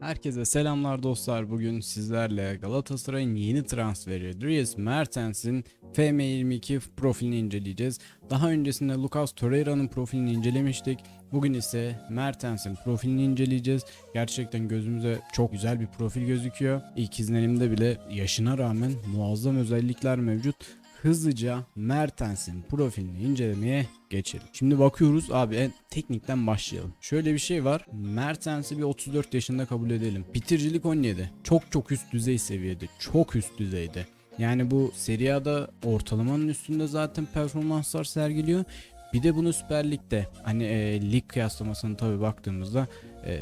Herkese selamlar dostlar. Bugün sizlerle Galatasaray'ın yeni transferi Dries Mertens'in FM22 profilini inceleyeceğiz. Daha öncesinde Lucas Torreira'nın profilini incelemiştik. Bugün ise Mertens'in profilini inceleyeceğiz. Gerçekten gözümüze çok güzel bir profil gözüküyor. İlk izlenimde bile yaşına rağmen muazzam özellikler mevcut. Hızlıca Mertens'in profilini incelemeye geçelim. Şimdi bakıyoruz abi en teknikten başlayalım. Şöyle bir şey var. Mertens'i bir 34 yaşında kabul edelim. Bitiricilik 17. Çok çok üst düzey seviyede. Çok üst düzeyde. Yani bu Serie A'da ortalamanın üstünde zaten performanslar sergiliyor. Bir de bunu Süper Lig'de hani e, lig kıyaslamasına tabi baktığımızda e,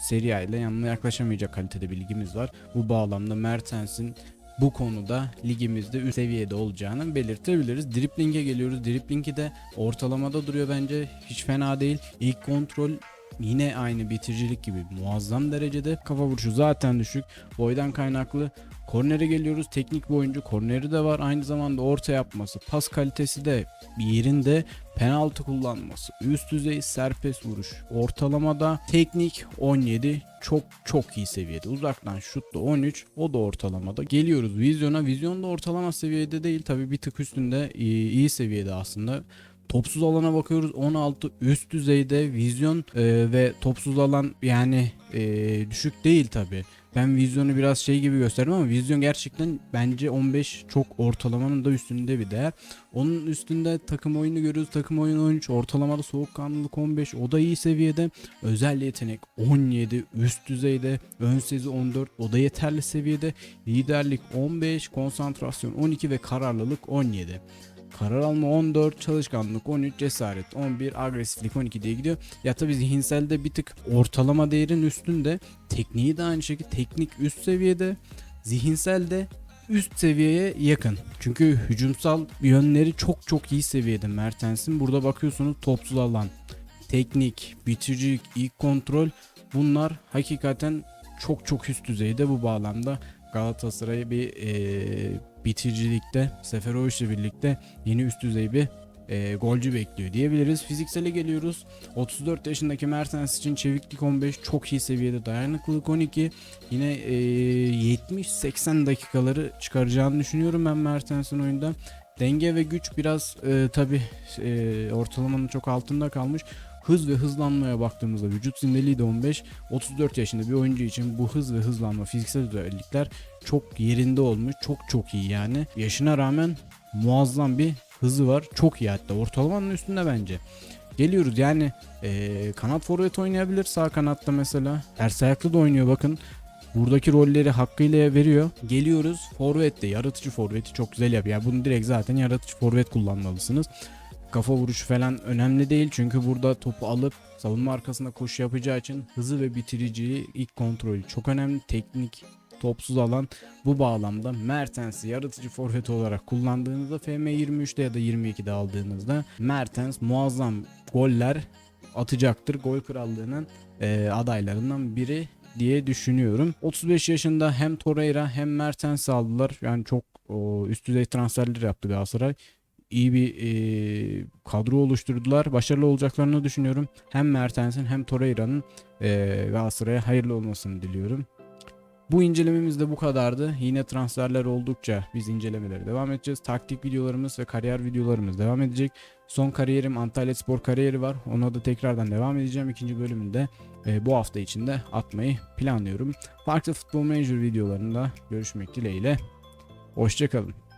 Serie A ile yanına yaklaşamayacak kalitede bir ligimiz var. Bu bağlamda Mertens'in bu konuda ligimizde üst seviyede olacağını belirtebiliriz. Dripling'e geliyoruz. Dripling'i de ortalamada duruyor bence. Hiç fena değil. İlk kontrol yine aynı bitiricilik gibi muazzam derecede. Kafa vuruşu zaten düşük. Boydan kaynaklı. Kornere geliyoruz. Teknik bir oyuncu. Korneri de var. Aynı zamanda orta yapması. Pas kalitesi de yerinde. Penaltı kullanması. Üst düzey serbest vuruş. Ortalamada teknik 17 çok çok iyi seviyede. Uzaktan şut da 13. O da ortalamada. Geliyoruz vizyona. Vizyon da ortalama seviyede değil. Tabi bir tık üstünde iyi, iyi seviyede aslında. Topsuz alana bakıyoruz 16 üst düzeyde vizyon e, ve topsuz alan yani e, düşük değil tabi. Ben vizyonu biraz şey gibi gösterdim ama vizyon gerçekten bence 15 çok ortalamanın da üstünde bir değer. Onun üstünde takım oyunu görüyoruz. Takım oyunu 13, ortalamada soğukkanlılık 15. O da iyi seviyede. Özel yetenek 17, üst düzeyde. Ön sezi 14, o da yeterli seviyede. Liderlik 15, konsantrasyon 12 ve kararlılık 17. Karar alma 14, çalışkanlık 13, cesaret 11, agresiflik 12 diye gidiyor. Ya tabi zihinselde bir tık ortalama değerin üstünde. Tekniği de aynı şekilde teknik üst seviyede. Zihinsel de üst seviyeye yakın. Çünkü hücumsal yönleri çok çok iyi seviyede Mertens'in. Burada bakıyorsunuz topsuz alan, teknik, bitiricilik, ilk kontrol bunlar hakikaten çok çok üst düzeyde bu bağlamda. Galatasaray'ı bir e, bitiricilikte Seferovic ile birlikte yeni üst düzey bir e, golcü bekliyor diyebiliriz. Fiziksele geliyoruz. 34 yaşındaki Mertens için çeviklik 15 çok iyi seviyede dayanıklılık 12 yine e, 70-80 dakikaları çıkaracağını düşünüyorum ben Mertens'in oyunda. Denge ve güç biraz e, tabi e, ortalamanın çok altında kalmış. Hız ve hızlanmaya baktığımızda vücut zindeliği de 15. 34 yaşında bir oyuncu için bu hız ve hızlanma fiziksel özellikler çok yerinde olmuş. Çok çok iyi yani. Yaşına rağmen muazzam bir hızı var. Çok iyi hatta. Ortalamanın üstünde bence. Geliyoruz yani eee, kanat forvet oynayabilir sağ kanatta mesela. Ters ayaklı da oynuyor bakın. Buradaki rolleri hakkıyla veriyor. Geliyoruz forvette yaratıcı forveti çok güzel yapıyor. Yani bunu direkt zaten yaratıcı forvet kullanmalısınız. Kafa vuruşu falan önemli değil çünkü burada topu alıp savunma arkasında koşu yapacağı için hızı ve bitiriciliği ilk kontrolü çok önemli. Teknik topsuz alan bu bağlamda Mertens'i yaratıcı forvet olarak kullandığınızda FM23'te ya da 22'de aldığınızda Mertens muazzam goller atacaktır. Gol krallığının e, adaylarından biri diye düşünüyorum. 35 yaşında hem Torreira hem Mertens aldılar. Yani çok o, üst düzey transferler yaptı Galatasaray iyi bir e, kadro oluşturdular. Başarılı olacaklarını düşünüyorum. Hem Mertens'in hem Torreira'nın e, Galatasaray'a hayırlı olmasını diliyorum. Bu incelememiz de bu kadardı. Yine transferler oldukça biz incelemelere devam edeceğiz. Taktik videolarımız ve kariyer videolarımız devam edecek. Son kariyerim Antalya Spor kariyeri var. Ona da tekrardan devam edeceğim. İkinci bölümünde e, bu hafta içinde atmayı planlıyorum. Farklı futbol manager videolarında görüşmek dileğiyle. Hoşçakalın.